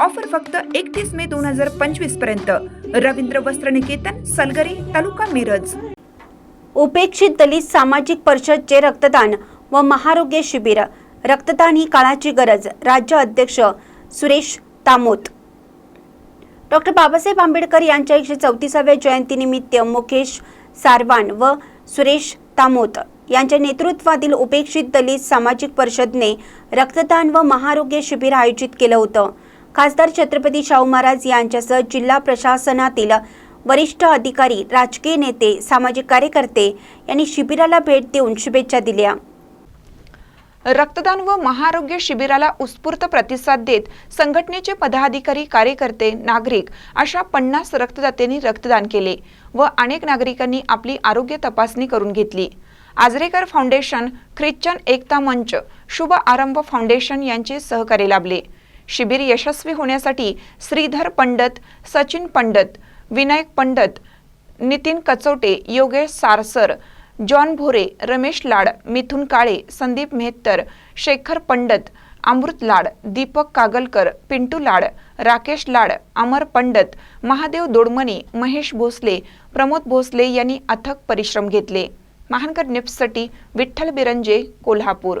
Offer फक्त एकतीस मे दोन हजार पंचवीसपर्यंत. रवींद्र वस्त्रनिकेतन सलगरी तालुका मिरज. उपेक्षित दलित सामाजिक परिषदचे रक्तदान व महारोग्य शिबिर. रक्तदान ही काळाची गरज राज्य अध्यक्ष सुरेश तामोत. डॉक्टर बाबासाहेब आंबेडकर यांच्या एकशे चौतीसाव्या जयंतीनिमित्त मुकेश सारवान व सुरेश तामोत यांच्या नेतृत्वातील उपेक्षित दलित सामाजिक परिषदने रक्तदान व महारोग्य शिबिर आयोजित केलं होतं. खासदार छत्रपती शाहू महाराज यांच्यासह जिल्हा प्रशासनातील वरिष्ठ अधिकारी राजकीय नेते सामाजिक कार्यकर्ते यांनी शिबिराला भेट देऊन शुभेच्छा दिल्या. रक्तदान व महाआरोग्य शिबिराला उत्स्फूर्त प्रतिसाद देत संघटनेचे पदाधिकारी कार्यकर्ते नागरिक अशा पन्नास रक्तदात्यांनी रक्तदान केले व अनेक नागरिकांनी आपली आरोग्य तपासणी करून घेतली. आजरेकर फाउंडेशन ख्रिश्चन एकता मंच शुभ आरंभ फाउंडेशन यांचे सहकार्य लाभले. शिबिर यशस्वी होण्यासाठी श्रीधर पंडत सचिन पंडत विनायक पंडत नितीन कचोटे योगेश सारसर जॉन भोरे रमेश लाड मिथुन काळे संदीप मेहत्तर शेखर पंडत अमृत लाड दीपक कागलकर पिंटू लाड राकेश लाड अमर पंडत महादेव दोडमणी महेश भोसले प्रमोद भोसले यांनी अथक परिश्रम घेतले. महानकर निप्ससाठी विठ्ठल बिरंजे कोल्हापूर.